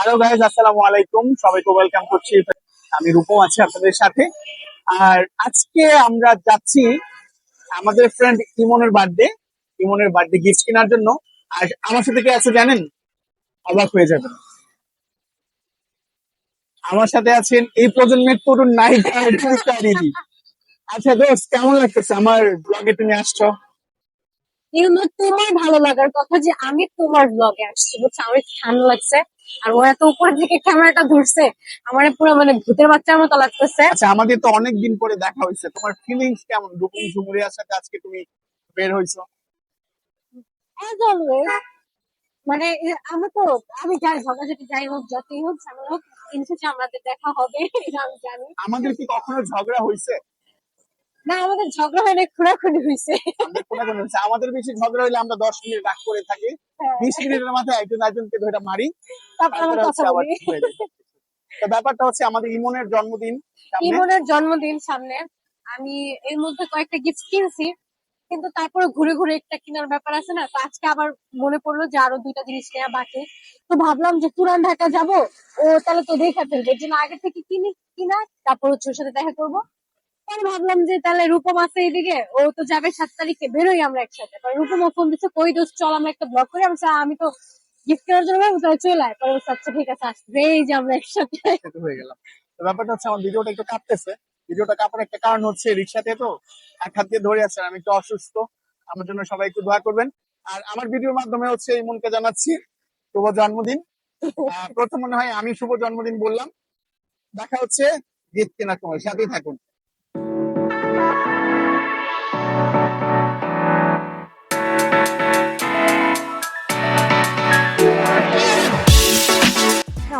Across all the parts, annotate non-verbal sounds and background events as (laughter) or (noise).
Hello guys আসসালামু আলাইকুম। সবাইকে ওয়েলকাম করছি। আমি রূপম আছি আপনাদের সাথে। আর আজকে আমরা যাচ্ছি আমাদের ফ্রেন্ড ইমনের বার্থডে ইমনের বার্থডে গিফট কেনার জন্য। আর আমার সাথে কে আছে জানেন? অবাক হয়ে যাবেন। আমার সাথে আছেন এই প্রজন্মের তরুণ নায়িকা আচ্ছা দোস্ত, কেমন লাগতেছে? আমার ব্লগে তুমি আসছো? এগুলো তোমার ভালো লাগার কথা যে আমি তোমার ব্লগে আসছি বুঝছ? আমার ঠান্ডা লাগছে আর ও এত উপরে থেকে ক্যামেরাটা ধরছে। আমার পুরো মানে ভূতের বাচ্চার মতো লাগতেছে। আচ্ছা আমাদের তো অনেক দিন পরে দেখা হয়েছে। তোমার ফিলিংস কেমন? রূপম ঝুমুরিয়ার সাথে আজকে তুমি বের হইছো As always, মানে এ, আমরা তো আমি যাই ঝগড়াঝাটি যাই হোক যতই হোক ঝামেলা হোক ইনশেষে আমাদের দেখা হবে এটা আমি জানি। আমাদের কি কখনো ঝগড়া হয়েছে? না আমাদের ঝগড়া হয় না খুনাখুনি হয়েছে আমাদের হয়েছে আমাদের বেশি ঝগড়া হইলে আমরা দশ মিনিট রাগ করে থাকি। হ্যাঁ, বিশ মিনিটের মাথায় একজন একজনকে ধরে মারি। তারপর আমরা কথা বলি। ঠিক যায়। তো ব্যাপারটা হচ্ছে আমাদের ইমনের জন্মদিন ইমনের জন্মদিন সামনে। আমি এর মধ্যে কয়েকটা গিফট কিনছি কিন্তু তারপরে ঘুরে ঘুরে একটা কেনার ব্যাপার আছে না তো আজকে আবার মনে পড়ল যে আরও দুইটা জিনিস কেনা বাকি। তো ভাবলাম যে পুরান ঢাকা যাব ও তাহলে তো দেখে ফেলবে এর জন্য আগে থেকে কিনি কিনা তারপর হচ্ছে ওর সাথে দেখা করব। পরে ভাবলাম যে তাহলে রূপম আছে এইদিকে ও তো যাবে সাত তারিখে বেরোই আমরা একসাথে। পরে রূপম ফোন দিচ্ছে কই দোষ চল আমরা একটা ব্লগ করি আমি আমি তো গিফট কেনার জন্য ভাবছি, তাহলে চলে আয়। পরে আচ্ছা ঠিক আছে আসবে এই যে আমরা একসাথে। হয়ে গেলাম। তো ব্যাপারটা হচ্ছে আমার ভিডিওটা একটু কাঁপতেছে। ভিডিওটা কাঁপার একটা কারণ হচ্ছে রিক্সাতে তো এক হাত দিয়ে ধরে আছেন আমি একটু অসুস্থ। আমার জন্য সবাই একটু দোয়া করবেন। আর আমার ভিডিওর মাধ্যমে হচ্ছে ইমনকে জানাচ্ছি শুভ জন্মদিন। প্রথম মনে হয় আমি শুভ জন্মদিন বললাম। দেখা হচ্ছে গিফট কেনার সময় সাথেই থাকুন।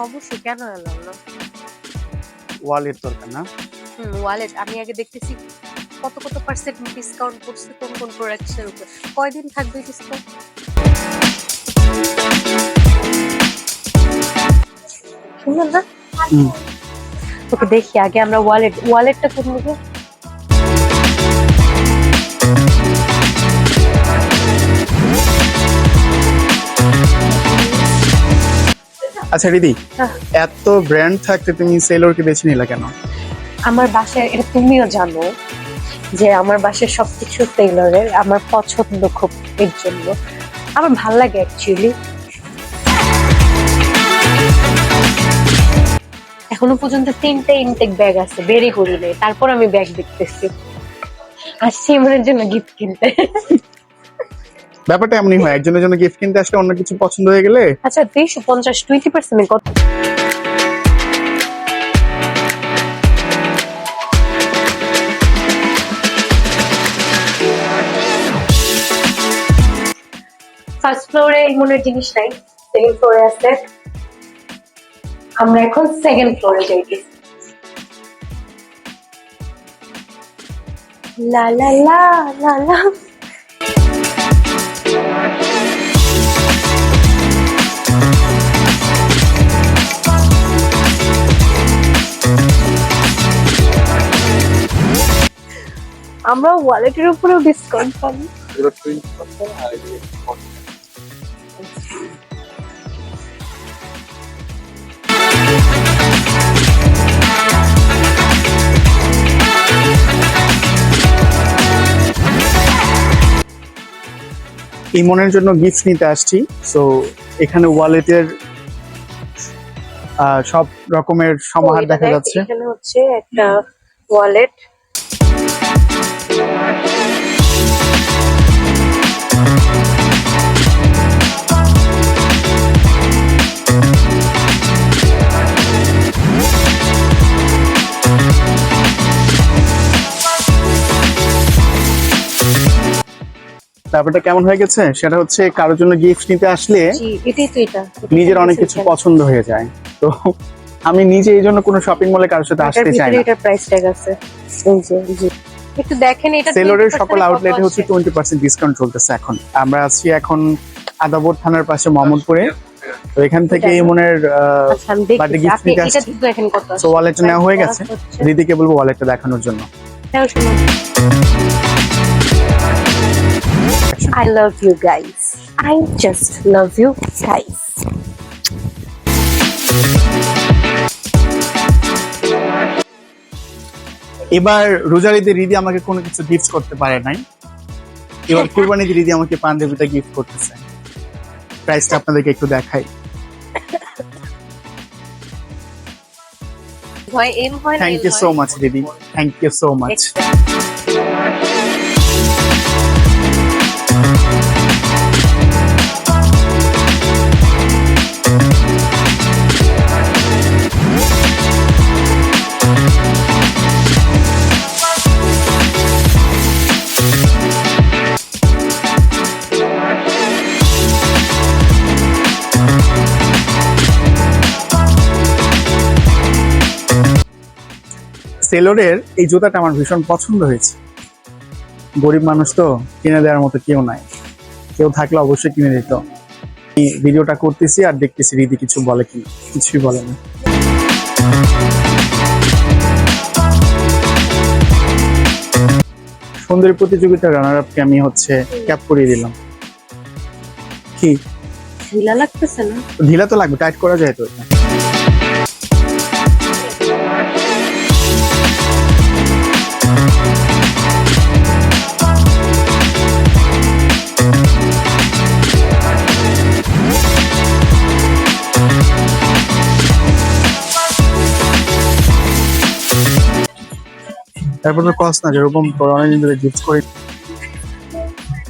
অবশ্যই কেন এলাম না ওয়ালেট দরকার না। হুম ওয়ালেট। আমি আগে দেখতেছি কত কত পার্সেন্ট ডিসকাউন্ট করছে কোন কোন প্রোডাক্টের উপর। কয়দিন থাকবে ডিসকাউন্ট সুন্দর না। তোকে ওকে দেখি আগে আমরা ওয়ালেট ওয়ালেটটা কোন দিকে? আচ্ছা রিদি হ্যাঁ। এত ব্র্যান্ড থাকতে তুমি সেলরকে বেছে নিলা কেন? আমার বাসায় এটা তুমিও জানো যে আমার বাসায় সবকিছু টেইলরের আমার পছন্দ খুব এর জন্য। আমার ভালো লাগে অ্যাকচুয়ালি এখনও পর্যন্ত তিনটে ইনটেক ব্যাগ আছে বেরি করি নাই তারপর আমি ব্যাগ দেখতেছি। আর সিমনের জন্য গিফট কিনতে। ব্যাপারটা এমনই হয়, একজনের জন্য গিফট কিনতে আসলে অন্য কিছু পছন্দ হয়ে গেলে? আচ্ছা দুইশো পঞ্চাশ টোয়েন্টি পার্সেন্ট ফার্স্ট ফ্লোরে মনের জিনিস নাই সেকেন্ড ফ্লোরে আছে। আমরা এখন সেকেন্ড ফ্লোরে যাইতেছি। লা লা লা লা লা। আমরা ওয়ালেটের উপরেও ডিসকাউন্ট পাবো। ইমনের জন্য গিফট নিতে আসছি। সো এখানে ওয়ালেটের সব রকমের সমাহার দেখা যাচ্ছে। এখানে হচ্ছে একটা ওয়ালেট ব্যাপারটা কেমন হয়ে গেছে? সেটা হচ্ছে কারোর জন্য গিফট নিতে আসলে এটাই তো এটা। নিজের অনেক কিছু পছন্দ হয়ে যায়। তো আমি নিজে এই জন্য কোনো শপিং মলে কারোর সাথে আসতে চাই ভিতরে না। এটার প্রাইস ট্যাগ আছে। এই যে একটু দেখেন এটা সেলরের সকল আউটলেটে হচ্ছে আসে? টোয়েন্টি পার্সেন্ট ডিসকাউন্ট চলতেছে এখন। আমরা আছি এখন আদাবর থানার পাশে মোহাম্মদপুরে। তো এখান থেকে ইমনের আচ্ছা বার্থডে গিফট আপনি নিতে এটা আসছি। দেখেন কত সো ওয়ালেট নেওয়া হয়ে গেছে। দিদিকে বলব ওয়ালেটটা দেখানোর জন্য। I love you guys. I just love you guys. এবার রোজারিতে রিদি আমাকে কোনো কিছু গিফট করতে পারে নাই। এবার (laughs) কুরবানিতে রিদি আমাকে পাঞ্জাবিটা গিফট করতেছে। প্রাইসটা আপনাদেরকে একটু দেখাই। থ্যাংক ইউ সো মাচ দিদি। থ্যাংক ইউ সো মাচ সেলোরের এই জুতাটা আমার ভীষণ পছন্দ হয়েছে। গরিব মানুষ তো কিনে দেওয়ার মতো কেউ নাই। কেউ থাকলে অবশ্যই কিনে দিত। আমি ভিডিওটা করতেছি আর দেখতেছি রীতি কিছু বলে কি কিছুই বলে না। সুন্দরী প্রতিযোগিতার রানার আপকে আমি হচ্ছে ক্যাপ করিয়ে দিলাম। কি? ঢিলা লাগতেছে না? ঢিলা তো লাগবে টাইট করা যায় তো এটা। তারপর তো কস না যেরকম তোর অনেকদিন ধরে গিফট করে।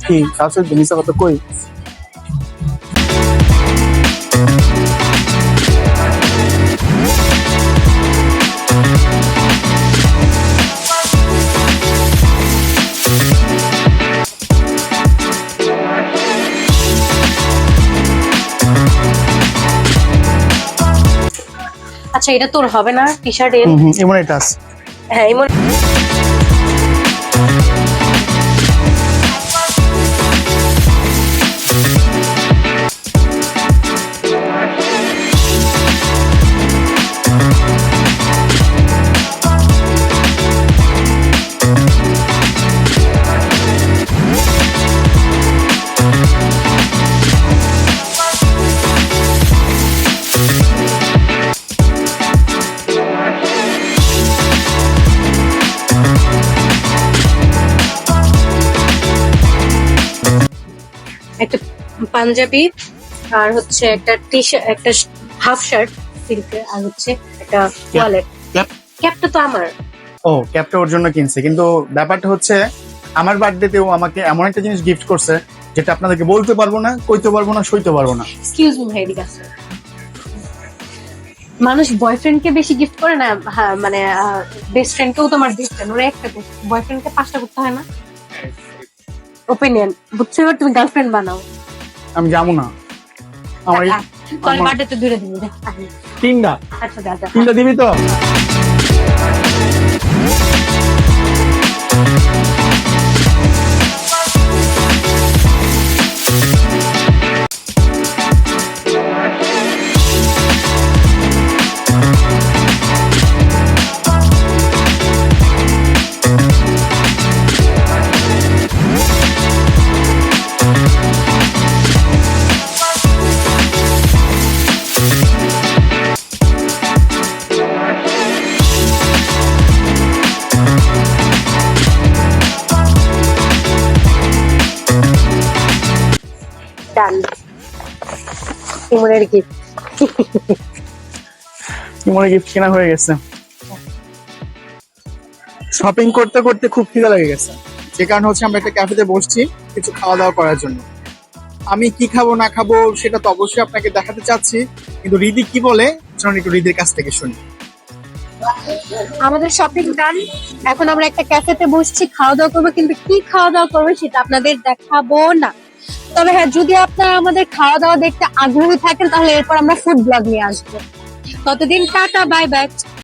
কি কাছে জিনিসটা কত কই? আচ্ছা এটা তোর হবে না টি শার্ট এর? হুম হুম এমন এটা আছে। হ্যাঁ এমন পাঞ্জাবি আর হচ্ছে একটা টি শার্ট একটা হাফ শার্ট সিল্কের আর হচ্ছে একটা ওয়ালেট ক্যাপটা তো আমার। ও ক্যাপটা ওর জন্য কিনছে। কিন্তু ব্যাপারটা হচ্ছে আমার বার্থডেতেও আমাকে এমন একটা জিনিস গিফট করছে যেটা আপনাদেরকে বলতে পারব না কইতে পারব না সইতে পারব না। এক্সকিউজ মি ভাই এদিকে। মানুষ বয়ফ্রেন্ডকে বেশি গিফট করে না হ্যাঁ, মানে বেস্ট ফ্রেন্ডকেও তোমার দিচ্ছেন ওরা একটা বয়ফ্রেন্ডকে পাঁচটা করতে হয় না? ওপিনিয়ন বুঝছ এবার তুমি গার্লফ্রেন্ড বানাও। আমি যাব না। আমার দূরে দিবি তিনটা? আচ্ছা দাদা তিনটা দিবি তো? ইমনের গিফট তোমার গিফট কেনা হয়ে গেছে। শপিং করতে করতে খুব খিদে লেগে গেছে। যে কারণে হচ্ছে আমরা একটা ক্যাফেতে বসছি কিছু খাওয়া দাওয়া করার জন্য। আমি কি খাব না খাব সেটা তো অবশ্যই আপনাকে দেখাতে চাচ্ছি। কিন্তু রিদি কি বলে চলুন একটু রিদির কাছ থেকে শুনি। আমাদের শপিং ডান এখন আমরা একটা ক্যাফেতে বসছি খাওয়া দাওয়া করব কিন্তু কি খাওয়া দাওয়া করব সেটা আপনাদের দেখাবো না। তবে হ্যাঁ যদি আপনারা আমাদের খাওয়া দাওয়া দেখতে আগ্রহী থাকেন, তাহলে এরপর আমরা ফুড ব্লগ নিয়ে আসব। ততদিন টাটা বাই বাই